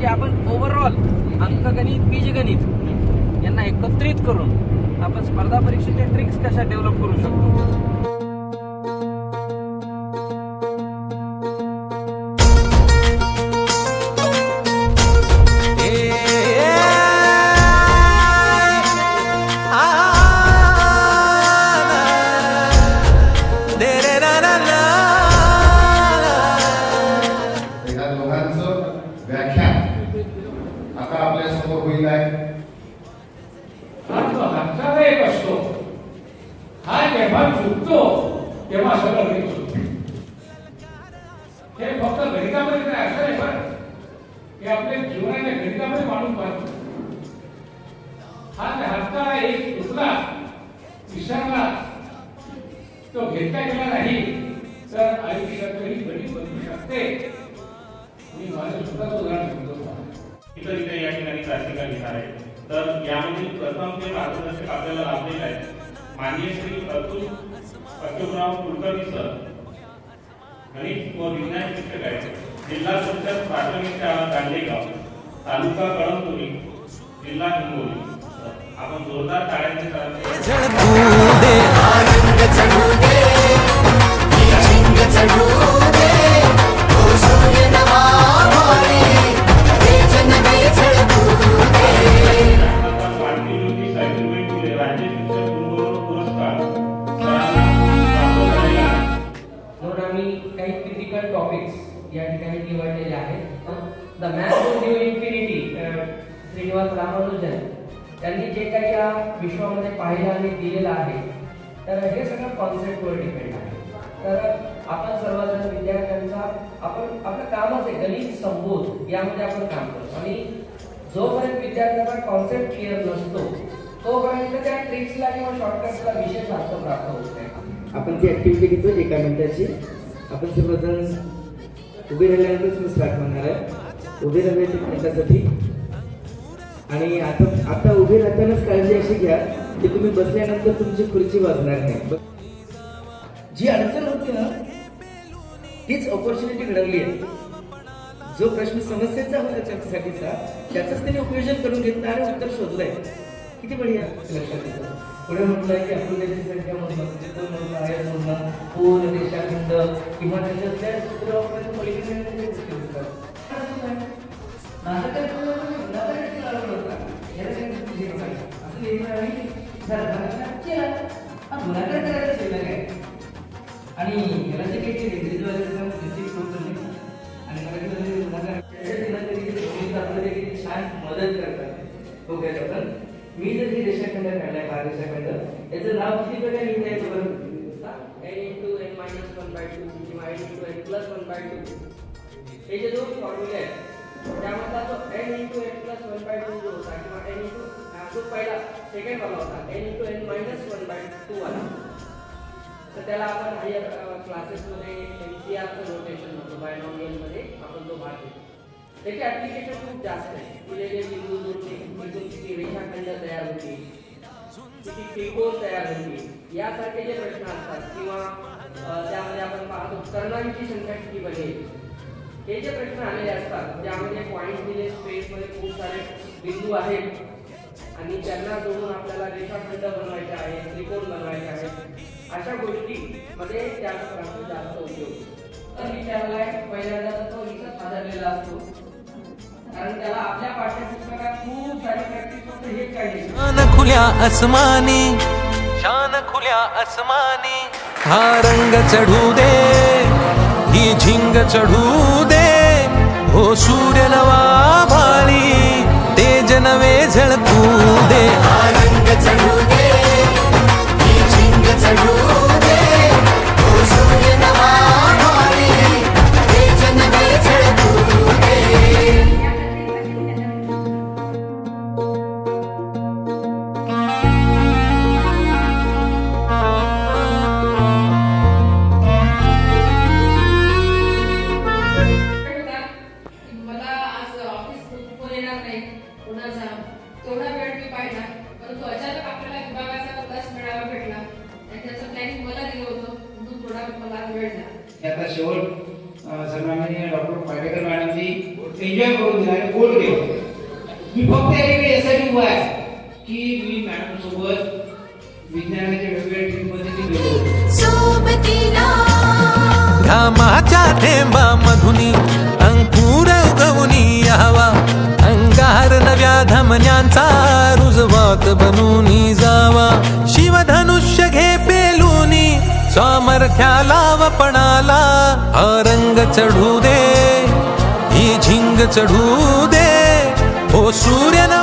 म्हणजे आपण ओव्हरऑल अंकगणित बीजगणित यांना एकत्रित करून आपण स्पर्धा परीक्षेच्या ट्रिक्स कशा डेव्हलप करू शकतो? हा चुकतो तेव्हा सगळं गणित चुकतो हे फक्त गणितामध्ये नाही असं नाही पण हे आपल्या जीवनाच्या गणितामध्ये माणूस पाहतो. हा त्या एक तुटला विसरला तो घेता गेला नाही तर आयुष्यात ही गणित बनू शकते. मी माझं स्वतःच उदाहरण सांगतो इतर इथे या ठिकाणी प्राशिका घेणार आहे. तर यामध्ये प्रथम ते मार्गदर्शक आपल्याला लाभलेलं आहे माननीय श्री अतुल अतुलराव कुलकर्णी सर गणित व विज्ञान शिक्षक आहेत जिल्हा परिषद प्राथमिक शाळा दांडेगाव तालुका कळमनुरी जिल्हा हिंगोली. आपण जोरदार टाळ्यांचे आनंद चालते त्यानंतर टॉपिक्स या ठिकाणी निवडलेले आहेत. The math knew infinity Srinivasa Ramanujan त्यांनी जे काही या विश्वामध्ये पाहिलं आणि दिलेलं आहे तर हे सगळं कॉन्सेप्टवर डिपेंड आहे. तर आपण सर्वजण विद्यार्थ्यांचा आपण आपलं कामच आहे गणित संबोध यामध्ये आपण काम करतो. आणि जोपर्यंत विद्यार्थ्यांना कॉन्सेप्ट क्लिअर नसतो तोपर्यंत त्या ट्रिक्सला किंवा शॉर्टकट्सला विशेष अर्थ प्राप्त होत नाही. आपण ती ऍक्टिव्हिटी घेतो एका मिनिटाची. आपण सर्वजण उभे राहिल्यानंतरच मी स्टार्ट होणार आहे. उभे राहायचे मिनिटासाठी आणि आता आता उभे राहतानाच काळजी अशी घ्या की तुम्ही बसल्यानंतर तुमची खुर्ची वाजणार नाही. जी अडचण होती ना तीच ऑपॉर्च्युनिटी घडवली आहे. जो प्रश्न समस्येचा होता त्याच्यासाठीचा त्याचंच त्यांनी उपयोजन करून घेतलं आणि उत्तर शोधलंय. किती बढिया. लक्षात येतं पुढे म्हटलंय की आकृत्याची संख्या मोजणं चित्र मोजणं आयत मोजणं पूर्ण रेषाखंड किंवा त्याच्यातल्या सूत्र वापरायचं पलीकडे गोष्टी दिसतात. नाटकात असं लिहिलं आहे. जरा करायला आणि याला जे काही केले नाही आणि मराठीमध्ये गुन्हागार आपल्याला किती छान मदत करतात. हो काय मी जर ही रेषाखंड काढलाय हा रेषाखंड याचं नाव किती वेळा लिहिता येतं बरं n into n minus 1 by 2 किंवा n into n plus 1 by 2 हे जे दोन फॉर्म्युले आहेत त्यामधला जो n into n plus 1 by 2 जो होता किंवा n into जो पहिला सेकंड वाला होता n into n minus 1 by 2 वाला. तर त्याला आपण हायर क्लासेसमध्ये एम सी आरचं रोटेशन म्हणतो बायनॉमियलमध्ये आपण तो भाग घेतो. त्याचे ऍप्लिकेशन खूप जास्त आहे. दिलेले बिंदू जोडणे तिथून किती रेषाखंड तयार होते. किती त्रिकोण तयार होते. यासारखे जे प्रश्न असतात किंवा त्यामध्ये आपण पाहतो कर्णांची संख्या किती बनेल? हे जे प्रश्न आलेले असतात ज्यामध्ये पॉईंट दिले स्पेस मध्ये खूप सारे बिंदू आहेत. आणि त्यांना जोडून आपल्याला रेषाखंड बनवायचे आहे त्रिकोण बनवायचे आहेत अशा गोष्टी मध्ये त्या प्रकारचा जास्त उपयोग. होतो. तर विचारलाय पहिल्यांदा तो इथं सादरलेला असतो. कारण त्याला आपल्या पाठ्यपुस्तकात खूप सारी प्रॅक्टिस शान खुल्या आसमानी शान खुल्या आसमानी हा रंग चढू दे ही झिंग चढू दे. हो सूर्य नवा भाळी तेज नवे झळकू दे. शेवट सन्माननीय डॉक्टर पाटेकर मॅडमजी एन्जॉय करून दिला आणि गोल केलं मी फक्त या ठिकाणी यासाठी उभा आहे की मी मॅडम सोबत विज्ञानाच्या वेगवेगळ्या टीममध्ये मी गेलो घामाच्या थेंबा मधुनी अंकुर उगवनी यावा अंगार नव्या धमन्यांचा रुजवात बनूनी. सामर्थ्याला वपणाला हा रंग चढू दे ही झिंग चढू दे. हो सूर्यना